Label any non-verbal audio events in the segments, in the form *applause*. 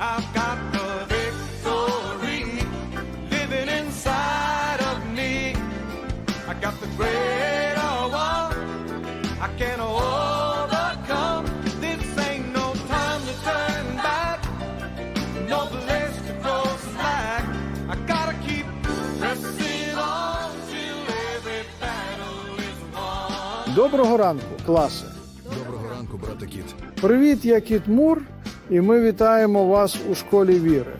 I've got the victory living inside of me. I got the greater one. I can overcome. This ain't no time to turn back. No place to go slack. I gotta keep pressing on till every battle is won. Доброго ранку, класи. Доброго ранку, брате Кіт. Привіт, я Кіт Мур, і ми вітаємо вас у школі віри.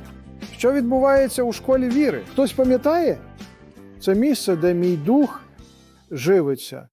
Що відбувається у школі віри? Хтось пам'ятає? Це місце, де мій дух живиться.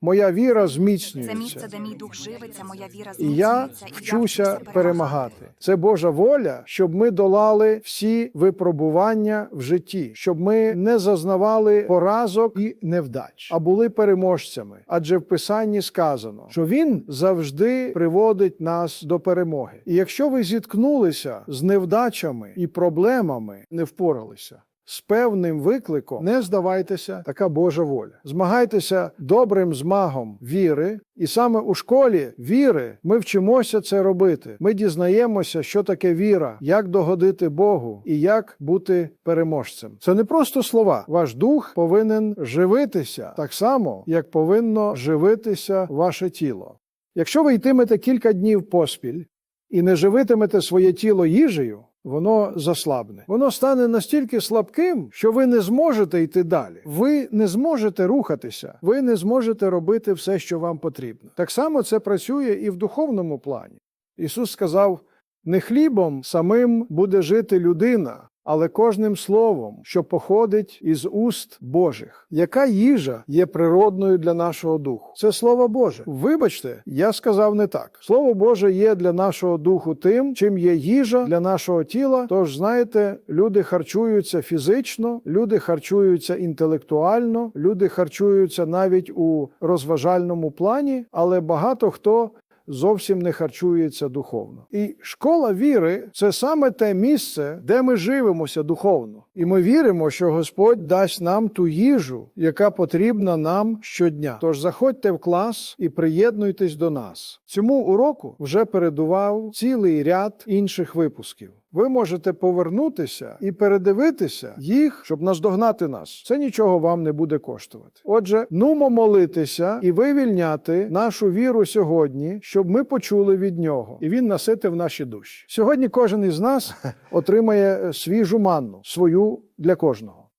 Моя віра зміцнюється. Це місце, де мій дух живиться, моя віра І я вчуся перемагати. Це Божа воля, щоб ми долали всі випробування в житті, щоб ми не зазнавали поразок і невдач, а були переможцями. Адже в Писанні сказано, що він завжди приводить нас до перемоги. І якщо ви зіткнулися з невдачами і проблемами, не впоралися. З певним викликом не здавайтеся, така Божа воля. Змагайтеся добрим змагом віри, і саме у школі віри ми вчимося це робити. Ми дізнаємося, що таке віра, як догодити Богу і як бути переможцем. Це не просто слова. Ваш дух повинен живитися так само, як повинно живитися ваше тіло. Якщо ви йтимете кілька днів поспіль і не живитимете своє тіло їжею, воно заслабне. Воно стане настільки слабким, що ви не зможете йти далі. Ви не зможете рухатися, ви не зможете робити все, що вам потрібно. Так само це працює і в духовному плані. Ісус сказав: не хлібом самим буде жити людина. Але кожним словом, що походить із уст Божих, яка їжа є природною для нашого духу? Це слово Боже. Вибачте, я сказав не так. Слово Боже є для нашого духу тим, чим є їжа для нашого тіла. Тож, знаєте, люди харчуються фізично, люди харчуються інтелектуально, люди харчуються навіть у розважальному плані, але багато хто зовсім не харчується духовно. І школа віри це саме те місце, де ми живемося духовно. І ми віримо, що Господь дасть нам ту їжу, яка потрібна нам щодня. Тож заходьте в клас і приєднуйтесь до нас. Цьому уроку вже передував цілий ряд інших випусків. Ви можете повернутися і передивитися їх, щоб наздогнати нас. Це нічого вам не буде коштувати. Отже, нумо молитися і вивільняти нашу віру сьогодні, щоб ми почули від нього, і він наситив наші душі. Сьогодні кожен із нас *laughs* отримає свіжу манну, свою для кожного.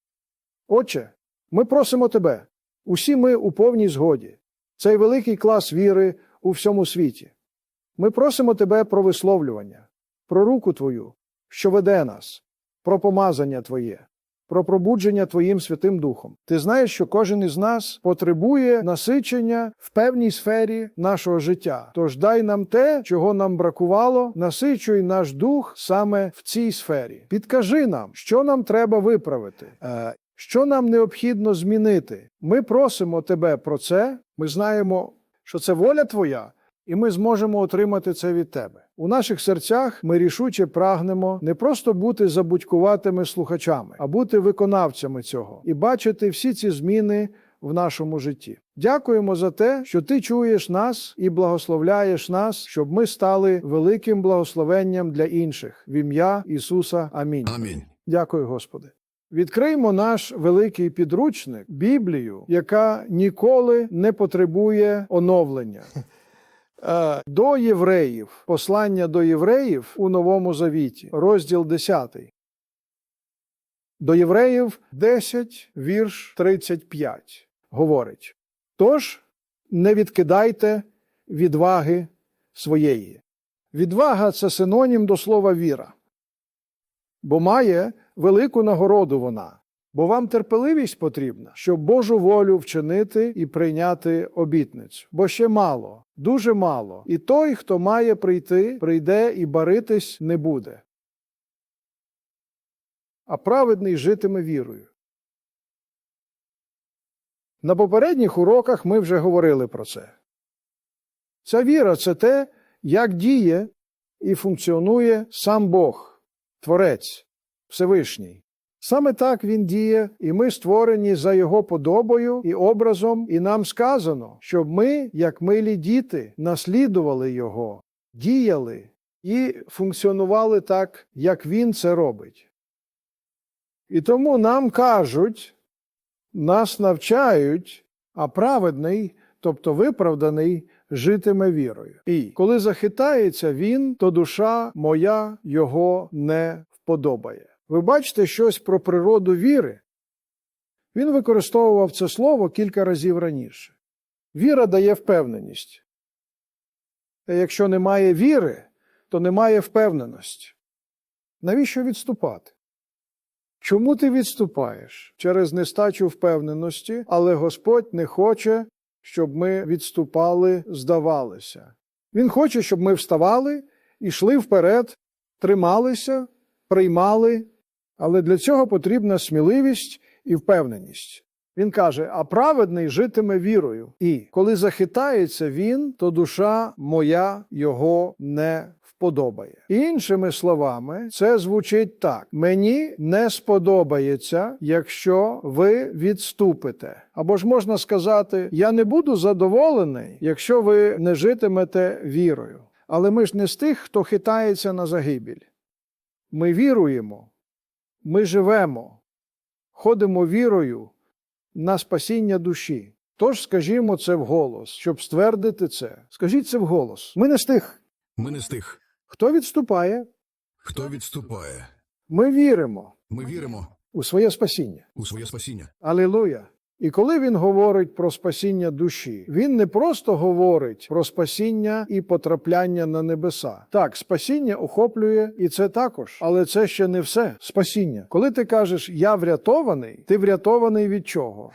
Отче, ми просимо тебе, усі ми у повній згоді, цей великий клас віри у всьому світі. Ми просимо тебе про висловлювання, про руку Твою, що веде нас, про помазання Твоє, про пробудження Твоїм Святим Духом. Ти знаєш, що кожен із нас потребує насичення в певній сфері нашого життя. Тож дай нам те, чого нам бракувало, насичуй наш дух саме в цій сфері. Підкажи нам, що нам треба виправити. Е, що нам необхідно змінити? Ми просимо тебе про це. Ми знаємо, що це воля твоя, і ми зможемо отримати це від тебе. У наших серцях ми рішуче прагнемо не просто бути забудькуватими слухачами, а бути виконавцями цього і бачити всі ці зміни в нашому житті. Дякуємо за те, що ти чуєш нас і благословляєш нас, щоб ми стали великим благословенням для інших в ім'я Ісуса. Амінь. Амінь. Дякую, Господи. Відкриймо наш великий підручник Біблію, яка ніколи не потребує оновлення. Е, До євреїв, послання до євреїв у Новому Завіті, розділ 10. До євреїв 10, вірш 35 говорить: Тож не відкидайте відваги своєї. Відвага це синонім до слова віра бо має велику нагороду вона. Бо вам терпеливість потрібна, щоб Божу волю вчинити і прийняти обітницю. Бо ще мало, дуже мало, і той, хто має прийти, прийде і баритись не буде. А праведний житиме вірою. На попередніх уроках ми вже говорили про це. Ця віра це те, як діє і функціонує сам Бог, Творець, Всевишній. Саме так він діє, і ми створені за його подобою і образом, і нам сказано, щоб ми, як милі діти, наслідували його, діяли і функціонували так, як він це робить. І тому нам кажуть, нас навчають, а праведний, тобто виправданий, житиме вірою. І коли захитається він, то душа моя його не вподобає. Ви бачите щось про природу віри? Він використовував це слово кілька разів раніше. Віра дає впевненість. А якщо немає віри, то немає впевненості. Навіщо відступати? Чому ти відступаєш? Через нестачу впевненості, але Господь не хоче, щоб ми відступали, здавалися. Він хоче, щоб ми вставали, йшли вперед, трималися, приймали, але для цього потрібна сміливість і впевненість. Він каже: а праведний житиме вірою. І коли захитається він, то душа моя його не вподобає. Іншими словами, це звучить так: мені не сподобається, якщо ви відступите. Або ж можна сказати, я не буду задоволений, якщо ви не житимете вірою. Але ми ж не з тих, хто хитається на загибіль. Ми віруємо, ми живемо, ходимо вірою на спасіння душі. Тож скажімо це вголос, щоб ствердити це. Скажіть це вголос. Ми не з тих, Ми не з тих, хто відступає. хто відступає. Ми віримо Ми віримо у своє спасіння. у своє спасіння. Алілуя! І коли він говорить про спасіння душі, він не просто говорить про спасіння і потрапляння на небеса. Так, спасіння охоплює і це також, але це ще не все. Спасіння. Коли ти кажеш я врятований, ти врятований від чого?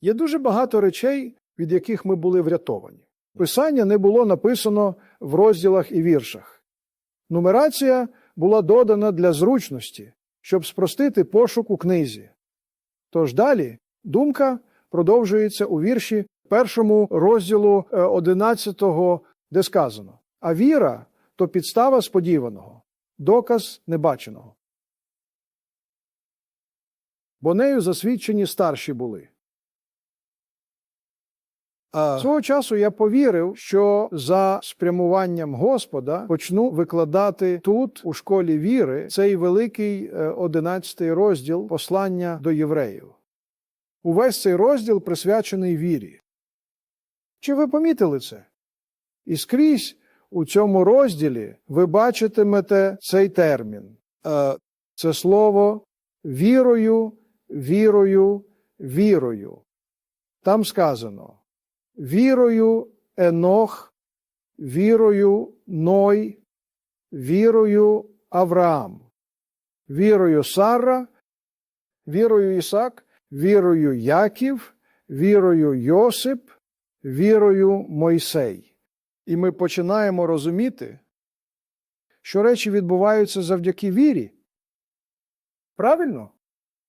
Є дуже багато речей, від яких ми були врятовані. Писання не було написано в розділах і віршах. Нумерація була додана для зручності, щоб спростити пошук у книзі. Тож далі думка продовжується у вірші першому розділу е, 11, де сказано: А віра то підстава сподіваного, доказ небаченого. Бо нею засвідчені старші були. А Свого часу я повірив, що за спрямуванням Господа почну викладати тут, у школі віри, цей великий е, одинадцятий розділ послання до євреїв. Увесь цей розділ присвячений вірі. Чи ви помітили це? І скрізь у цьому розділі ви бачитимете цей термін. е, Це слово вірою, вірою, вірою. Там сказано вірою Енох, вірою Ной, вірою Авраам, вірою Сара, вірою Ісак, вірою Яків, вірою Йосип, вірою Мойсей. І ми починаємо розуміти, що речі відбуваються завдяки вірі. Правильно?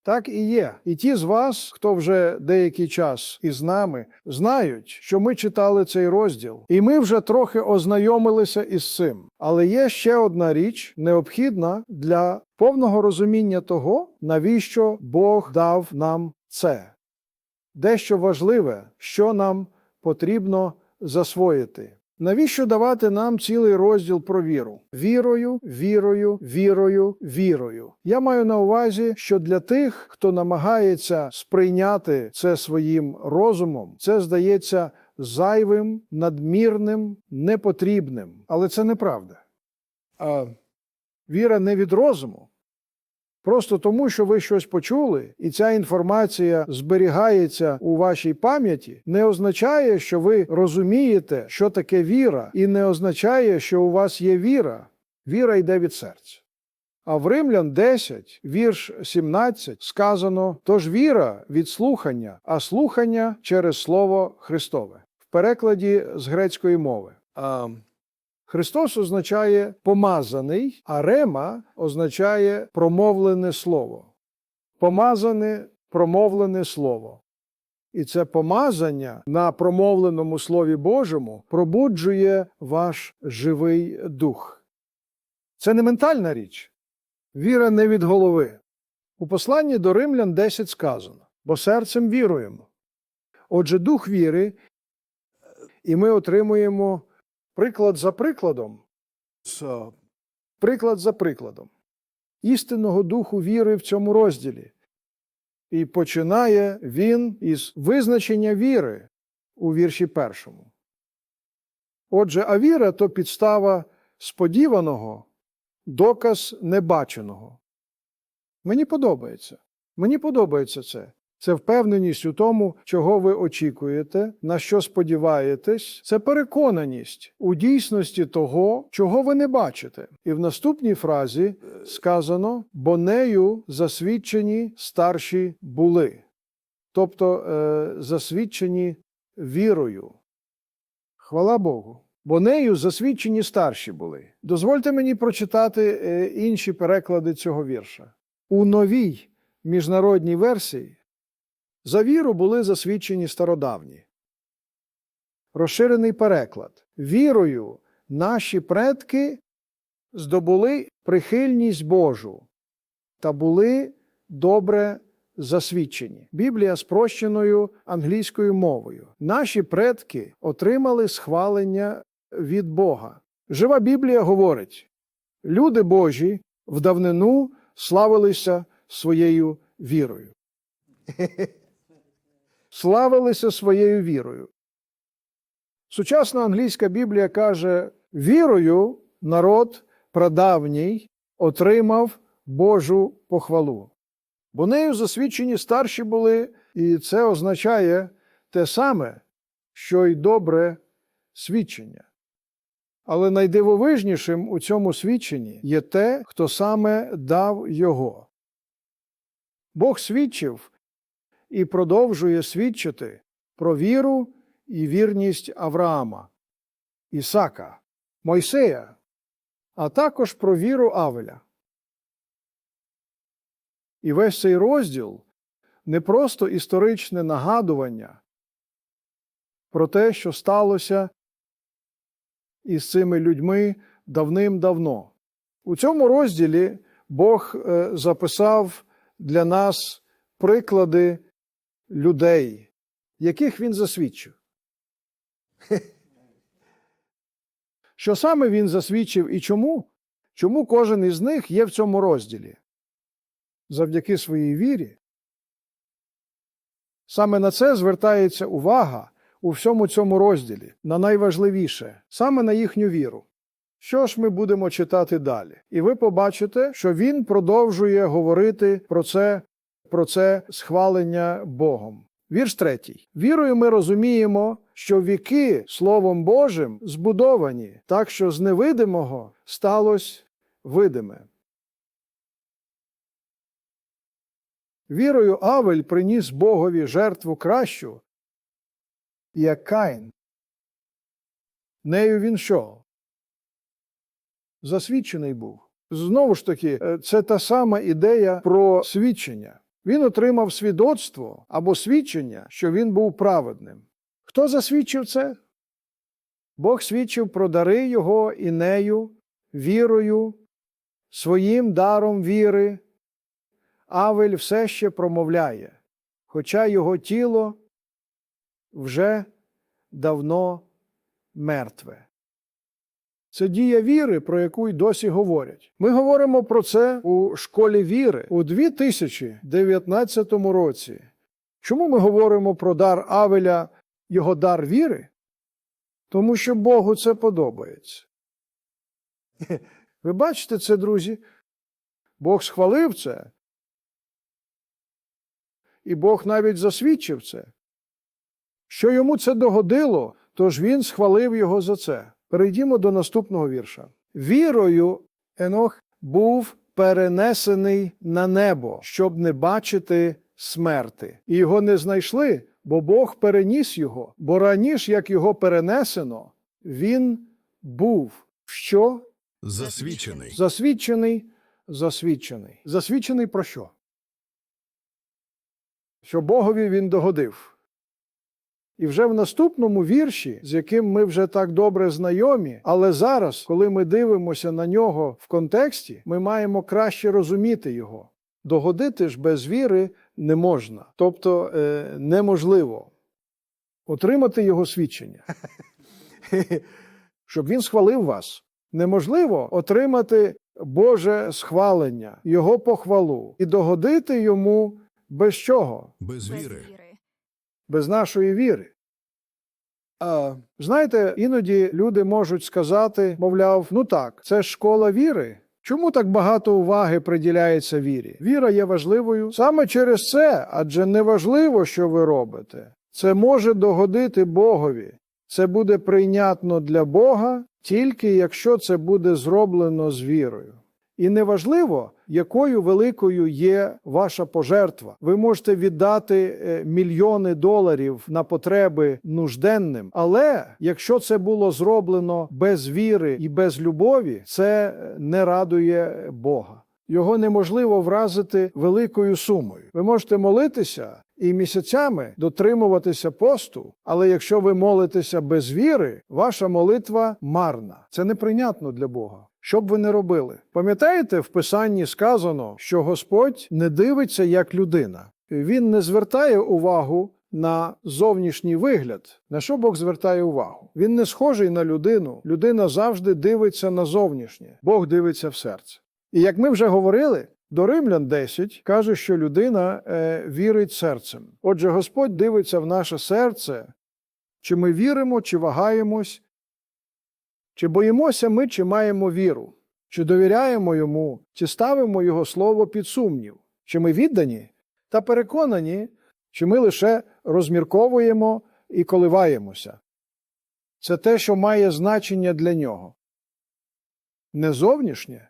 Так і є. І ті з вас, хто вже деякий час із нами, знають, що ми читали цей розділ, і ми вже трохи ознайомилися із цим. Але є ще одна річ, необхідна для повного розуміння того, навіщо Бог дав нам це. Дещо важливе, що нам потрібно засвоїти. Навіщо давати нам цілий розділ про віру? Вірою, вірою, вірою, вірою. Я маю на увазі, що для тих, хто намагається сприйняти це своїм розумом, це здається зайвим, надмірним, непотрібним. Але це неправда. А віра не від розуму. Просто тому, що ви щось почули, і ця інформація зберігається у вашій пам'яті, не означає, що ви розумієте, що таке віра, і не означає, що у вас є віра. Віра йде від серця. А в Римлян 10, вірш 17 сказано: тож віра від слухання, а слухання через Слово Христове. В перекладі з грецької мови. Христос означає помазаний, а рема означає промовлене слово. Помазане, промовлене слово. І це помазання на промовленому Слові Божому пробуджує ваш живий дух. Це не ментальна річ. Віра не від голови. У посланні до Римлян 10 сказано, бо серцем віруємо. Отже, дух віри, і ми отримуємо приклад за прикладом Приклад за прикладом. Істинного духу віри в цьому розділі. І починає він із визначення віри у вірші першому. Отже, а віра то підстава сподіваного, доказ небаченого. Мені подобається. Мені подобається це. Це впевненість у тому, чого ви очікуєте, на що сподіваєтесь. Це переконаність у дійсності того, чого ви не бачите. І в наступній фразі сказано: бо нею засвідчені старші були, тобто е, засвідчені вірою. Хвала Богу. Бо нею засвідчені старші були. Дозвольте мені прочитати е, інші переклади цього вірша. У новій міжнародній версії за віру були засвідчені стародавні. Розширений переклад. Вірою наші предки здобули прихильність Божу та були добре засвідчені. Біблія спрощеною англійською мовою. Наші предки отримали схвалення від Бога. Жива Біблія говорить: люди Божі в давнину славилися своєю вірою. *laughs* Славилися своєю вірою. Сучасна англійська Біблія каже: вірою народ прадавній отримав Божу похвалу. Бо нею засвідчені старші були, і це означає те саме, що й добре свідчення. Але найдивовижнішим у цьому свідченні є те, хто саме дав його. Бог свідчив і продовжує свідчити про віру і вірність Авраама, Ісака, Мойсея, а також про віру Авеля. І весь цей розділ не просто історичне нагадування про те, що сталося із цими людьми давним-давно. У цьому розділі Бог е, записав для нас приклади людей, яких він засвідчив. *laughs* Що саме він засвідчив і чому? Чому кожен із них є в цьому розділі? Завдяки своїй вірі. Саме на це звертається увага у всьому цьому розділі, на найважливіше, саме на їхню віру. Що ж ми будемо читати далі? І ви побачите, що він продовжує говорити про це, про це схвалення Богом. Вірш третій. Вірою ми розуміємо, що віки Словом Божим збудовані, так що з невидимого сталося видиме. Вірою Авель приніс Богові жертву кращу, як Каїн. Нею він що? Засвідчений був. Знову ж таки, е, це та сама ідея про свідчення. Він отримав свідоцтво або свідчення, що він був праведним. Хто засвідчив це? Бог свідчив про дари його і нею, вірою, своїм даром віри. Авель все ще промовляє, хоча його тіло вже давно мертве. Це дія віри, про яку й досі говорять. Ми говоримо про це у школі віри у 2019 році. Чому ми говоримо про дар Авеля, його дар віри? Тому що Богу це подобається. Ви бачите це, друзі? Бог схвалив це. І Бог навіть засвідчив це. Що йому це догодило, тож він схвалив його за це. Перейдімо до наступного вірша. Вірою Енох був перенесений на небо, щоб не бачити смерти. І його не знайшли, бо Бог переніс його. Бо раніше, як його перенесено, він був що? засвідчений. Засвідчений, засвідчений. Засвідчений про що? Що Богові він догодив. І вже в наступному вірші, з яким ми вже так добре знайомі, але зараз, коли ми дивимося на нього в контексті, ми маємо краще розуміти його. Догодити ж без віри не можна, тобто е, неможливо отримати його свідчення, *laughs* щоб він схвалив вас. Неможливо отримати Боже схвалення, Його похвалу і догодити йому без чого? Без Без віри. Без нашої віри. А Знаєте, іноді люди можуть сказати, мовляв, ну так, це школа віри. Чому так багато уваги приділяється вірі? Віра є важливою саме через це, адже не важливо, що ви робите. Це може догодити Богові. Це буде прийнятно для Бога тільки якщо це буде зроблено з вірою. І неважливо, якою великою є ваша пожертва. Ви можете віддати е, мільйони доларів на потреби нужденним, але якщо це було зроблено без віри і без любові, це е, не радує Бога. Його неможливо вразити великою сумою. Ви можете молитися і місяцями дотримуватися посту, але якщо ви молитеся без віри, ваша молитва марна. Це неприйнятно для Бога. Що б ви не робили? Пам'ятаєте, в Писанні сказано, що Господь не дивиться як людина. Він не звертає увагу на зовнішній вигляд. На що Бог звертає увагу? Він не схожий на людину. Людина завжди дивиться на зовнішнє. Бог дивиться в серце. І як ми вже говорили, до Римлян 10 каже, що людина е, вірить серцем. Отже, Господь дивиться в наше серце, чи ми віримо, чи вагаємось, чи боїмося ми, чи маємо віру, чи довіряємо йому, чи ставимо його слово під сумнів, чи ми віддані та переконані, чи ми лише розмірковуємо і коливаємося. Це те, що має значення для нього. Не зовнішнє,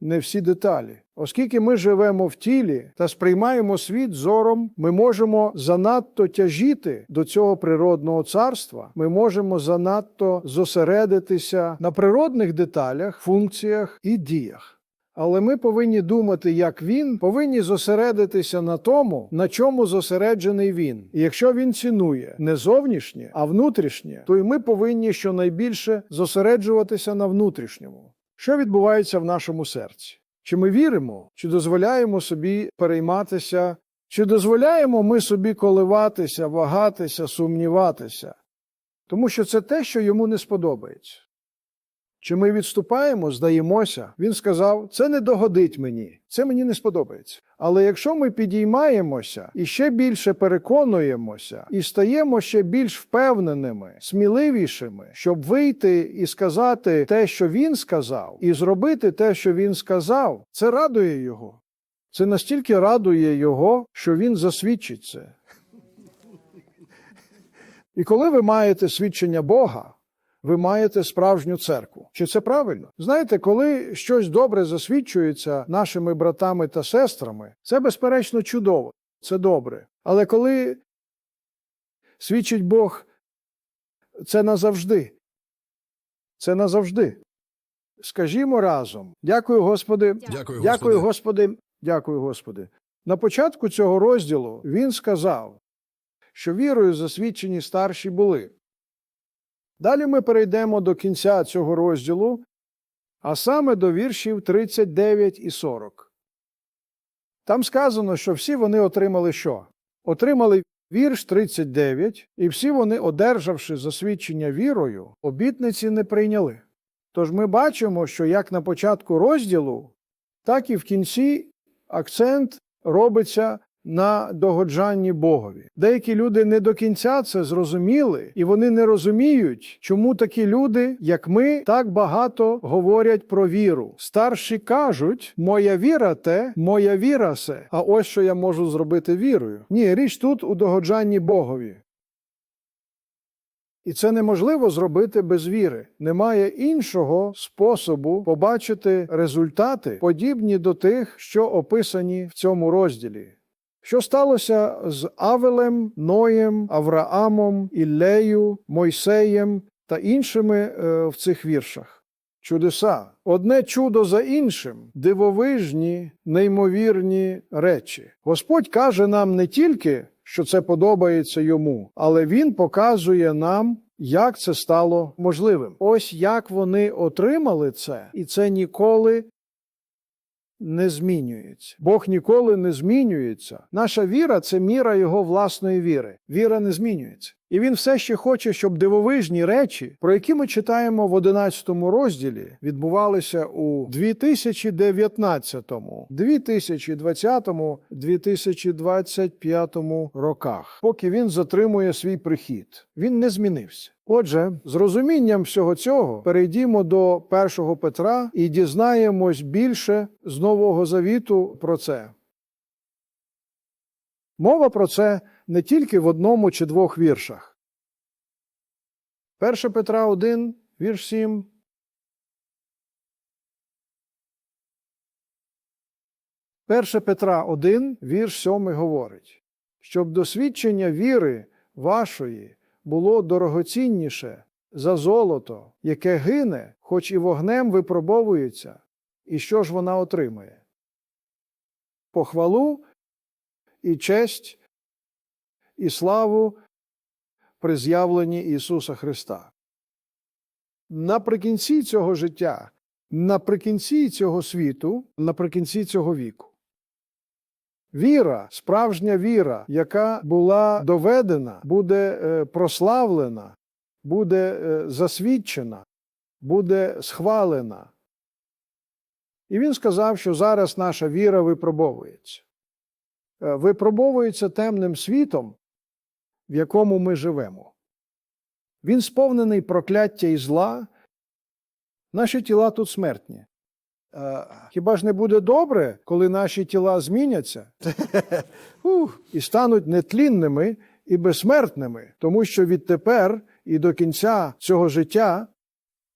не всі деталі. Оскільки ми живемо в тілі та сприймаємо світ зором, ми можемо занадто тяжіти до цього природного царства, ми можемо занадто зосередитися на природних деталях, функціях і діях. Але ми повинні думати, як він, повинні зосередитися на тому, на чому зосереджений він. І якщо він цінує не зовнішнє, а внутрішнє, то й ми повинні щонайбільше зосереджуватися на внутрішньому. Що відбувається в нашому серці? Чи ми віримо, чи дозволяємо собі перейматися, чи дозволяємо ми собі коливатися, вагатися, сумніватися? Тому що це те, що йому не сподобається. Чи ми відступаємо, здаємося? Він сказав: це не догодить мені, це мені не сподобається. Але якщо ми підіймаємося і ще більше переконуємося, і стаємо ще більш впевненими, сміливішими, щоб вийти і сказати те, що він сказав, і зробити те, що він сказав, це радує його. Це настільки радує його, що він засвідчить це. І коли ви маєте свідчення Бога, ви маєте справжню церкву. Чи це правильно? Знаєте, коли щось добре засвідчується нашими братами та сестрами, це безперечно чудово, це добре. Але коли свідчить Бог, це назавжди. Це назавжди. Скажімо разом. Дякую, Господи. Дякую, Дякую, Господи. Господи. Дякую, Господи. На початку цього розділу він сказав, що вірою засвідчені старші були. Далі ми перейдемо до кінця цього розділу, а саме до віршів 39 і 40. Там сказано, що всі вони отримали що? Отримали вірш 39, і всі вони, одержавши засвідчення вірою, обітниці не прийняли. Тож ми бачимо, що як на початку розділу, так і в кінці акцент робиться на догоджанні Богові. Деякі люди не до кінця це зрозуміли, і вони не розуміють, чому такі люди, як ми, так багато говорять про віру. Старші кажуть: моя віра те, моя віра се. А ось що я можу зробити вірою. Ні, річ тут у догоджанні Богові. І це неможливо зробити без віри. Немає іншого способу побачити результати, подібні до тих, що описані в цьому розділі. Що сталося з Авелем, Ноєм, Авраамом, Іллею, Мойсеєм та іншими е, в цих віршах? Чудеса. Одне чудо за іншим, дивовижні, неймовірні речі. Господь каже нам не тільки, що це подобається йому, але Він показує нам, як це стало можливим. Ось як вони отримали це, і це ніколи не змінюється. Бог ніколи не змінюється. Наша віра це міра його власної віри. Віра не змінюється. І він все ще хоче, щоб дивовижні речі, про які ми читаємо в 11 розділі, відбувалися у 2019, 2020, 2025 роках, поки він затримує свій прихід. Він не змінився. Отже, з розумінням всього цього перейдімо до 1 Петра і дізнаємось більше з Нового Завіту про це. Мова про це не тільки в одному чи двох віршах. 1 Петра 1, вірш 7. Перше Петра 1, вірш 7 говорить, щоб досвідчення віри вашої було дорогоцінніше за золото, яке гине, хоч і вогнем випробовується, і що ж вона отримає? Похвалу і честь і славу при з'явленні Ісуса Христа. Наприкінці цього життя, наприкінці цього світу, наприкінці цього віку. Віра, справжня віра, яка була доведена, буде е, прославлена, буде е, засвідчена, буде схвалена. І він сказав, що зараз наша віра випробовується. Е, Випробовується темним світом, в якому ми живемо. Він сповнений прокляття і зла. Наші тіла тут смертні. Хіба ж не буде добре, коли наші тіла зміняться *laughs* і стануть нетлінними і безсмертними, тому що відтепер і до кінця цього життя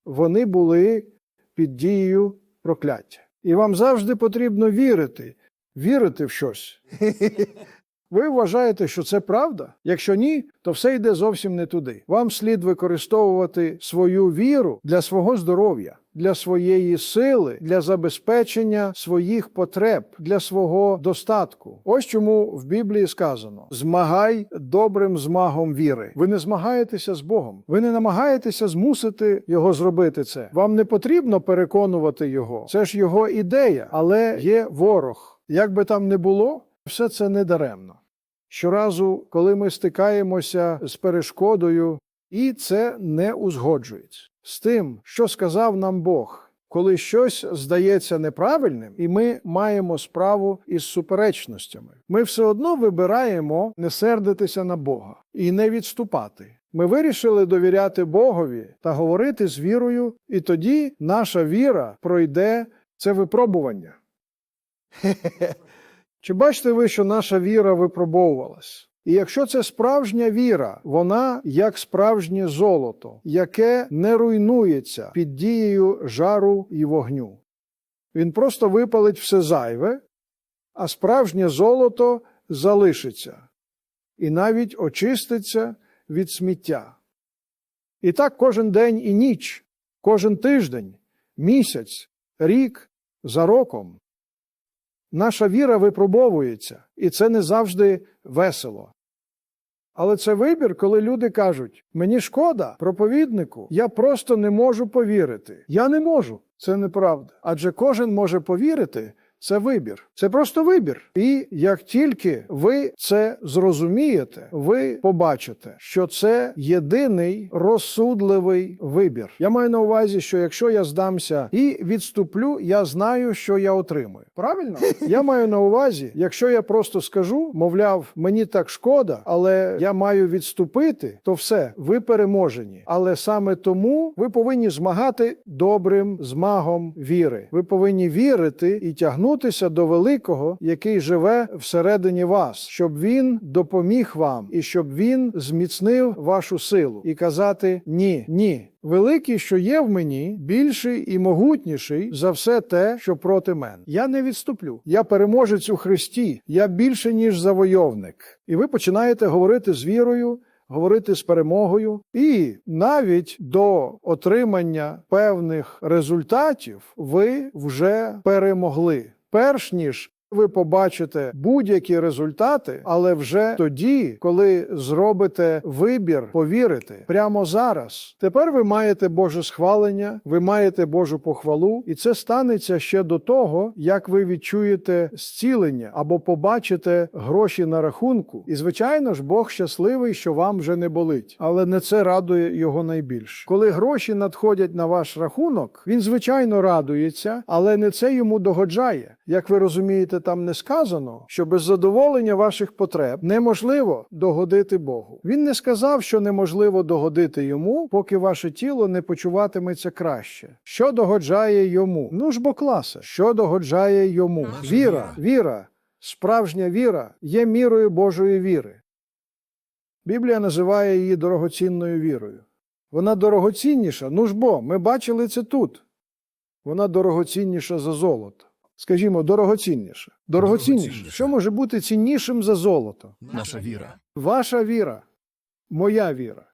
вони були під дією прокляття. І вам завжди потрібно вірити, вірити в щось. *laughs* Ви вважаєте, що це правда? Якщо ні, то все йде зовсім не туди. Вам слід використовувати свою віру для свого здоров'я, для своєї сили, для забезпечення своїх потреб, для свого достатку. Ось чому в Біблії сказано: змагай добрим змагом віри. Ви не змагаєтеся з Богом, ви не намагаєтеся змусити його зробити це. Вам не потрібно переконувати його. Це ж його ідея, але є ворог. Як би там не було, все це не даремно. Щоразу, коли ми стикаємося з перешкодою, і це не узгоджується з тим, що сказав нам Бог, коли щось здається неправильним, і ми маємо справу із суперечностями. Ми все одно вибираємо не сердитися на Бога і не відступати. Ми вирішили довіряти Богові та говорити з вірою, і тоді наша віра пройде це випробування. *laughs* Чи бачите ви, що наша віра випробовувалась? І якщо це справжня віра, вона як справжнє золото, яке не руйнується під дією жару і вогню. Він просто випалить все зайве, а справжнє золото залишиться і навіть очиститься від сміття. І так кожен день і ніч, кожен тиждень, місяць, рік за роком. Наша віра випробовується, і це не завжди весело. Але це вибір, коли люди кажуть: мені шкода, проповіднику, я просто не можу повірити. Я не можу. Це неправда. Адже кожен може повірити. Це вибір, це просто вибір. І як тільки ви це зрозумієте, ви побачите, що це єдиний розсудливий вибір. Я маю на увазі, що якщо я здамся і відступлю, я знаю, що я отримую. Правильно? *laughs* Я маю на увазі, якщо я просто скажу, мовляв, мені так шкода, але я маю відступити, то все, ви переможені. Але саме тому ви повинні змагати добрим змагом віри. Ви повинні вірити і тягнутися до великого, який живе всередині вас, щоб він допоміг вам і щоб він зміцнив вашу силу і казати ні, ні. Великий, що є в мені, більший і могутніший за все те, що проти мене. Я не відступлю. Я переможець у Христі. Я більше ніж завойовник. І ви починаєте говорити з вірою. Говорити з перемогою, і навіть до отримання певних результатів ви вже перемогли, перш ніж Ви побачите будь-які результати, але вже тоді, коли зробите вибір повірити прямо зараз. Тепер ви маєте Боже схвалення, ви маєте Божу похвалу, і це станеться ще до того, як ви відчуєте зцілення або побачите гроші на рахунку. І звичайно ж, Бог щасливий, що вам вже не болить, але не це радує його найбільше. Коли гроші надходять на ваш рахунок, він звичайно радується, але не це йому догоджає. Як ви розумієте, там не сказано, що без задоволення ваших потреб неможливо догодити Богу. Він не сказав, що неможливо догодити йому, поки ваше тіло не почуватиметься краще. Що догоджає йому? Ну ж бо класе, що догоджає йому? Віра. віра, справжня віра є мірою Божої віри. Біблія називає її дорогоцінною вірою. Вона дорогоцінніша. Ну ж бо, ми бачили це тут. Вона дорогоцінніша за золото. Скажімо. Дорогоцінніша. Дорогоцінніша. Що може бути ціннішим за золото? Наша віра. Ваша віра, моя віра.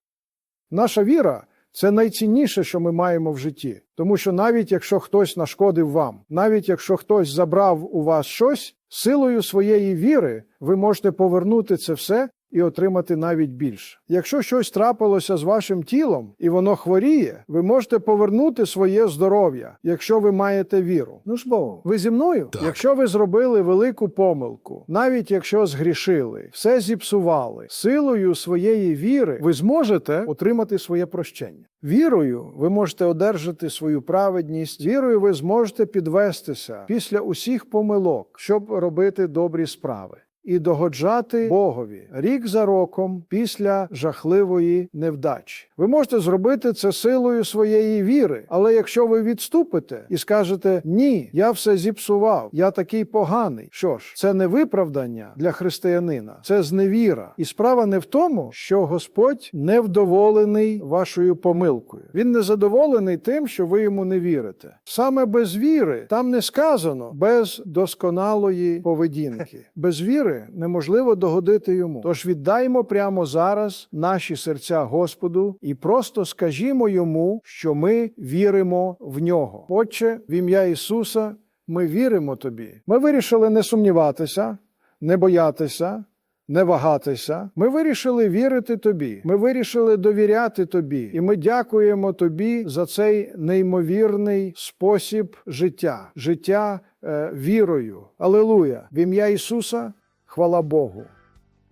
Наша віра це найцінніше, що ми маємо в житті. Тому що навіть якщо хтось нашкодив вам, навіть якщо хтось забрав у вас щось, силою своєї віри ви можете повернути це все і отримати навіть більше. Якщо щось трапилося з вашим тілом і воно хворіє, ви можете повернути своє здоров'я, якщо ви маєте віру. Ну ж бо, ви зі мною? Так. Якщо ви зробили велику помилку, навіть якщо згрішили, все зіпсували, силою своєї віри ви зможете отримати своє прощення. Вірою ви можете одержати свою праведність, вірою ви зможете підвестися після усіх помилок, щоб робити добрі справи. І догоджати Богові рік за роком після жахливої невдачі. Ви можете зробити це силою своєї віри, але якщо ви відступите і скажете ні, я все зіпсував, я такий поганий. Що ж, це не виправдання для християнина, це зневіра. І справа не в тому, що Господь невдоволений вашою помилкою. Він не задоволений тим, що ви йому не вірите. Саме без віри там не сказано без досконалої поведінки. Без віри неможливо догодити йому. Тож віддаймо прямо зараз наші серця Господу і просто скажімо йому, що ми віримо в нього. Отче, в ім'я Ісуса, ми віримо тобі. Ми вирішили не сумніватися, не боятися. Не вагатися. Ми вирішили вірити тобі. Ми вирішили довіряти тобі, і ми дякуємо тобі за цей неймовірний спосіб життя, життя е, вірою. Алилуя! В ім'я Ісуса, хвала Богу.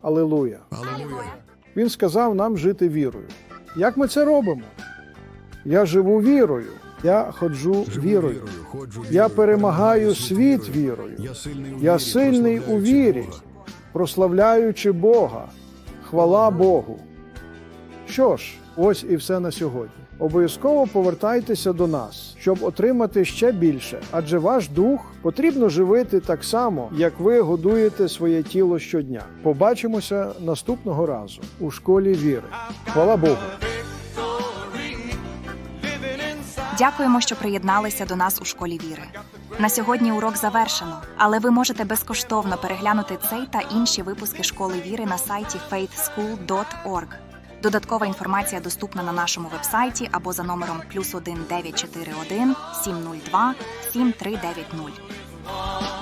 Алилуя! Він сказав нам жити вірою. Як ми це робимо? Я живу вірою. Я ходжу Живу вірою. ходжу Я перемагаю світ вірою. Я сильний у Я вірі, сильний у вірі, прославляючи Бога. Хвала Богу. Що ж, ось і все на сьогодні. Обов'язково повертайтеся до нас, щоб отримати ще більше, адже ваш дух потрібно живити так само, як ви годуєте своє тіло щодня. Побачимося наступного разу у школі віри. Хвала Богу! Дякуємо, що приєдналися до нас у школі віри. На сьогодні урок завершено, але ви можете безкоштовно переглянути цей та інші випуски школи віри на сайті faithschool.org. Додаткова інформація доступна на нашому вебсайті або за номером плюс 1 941 702 7390.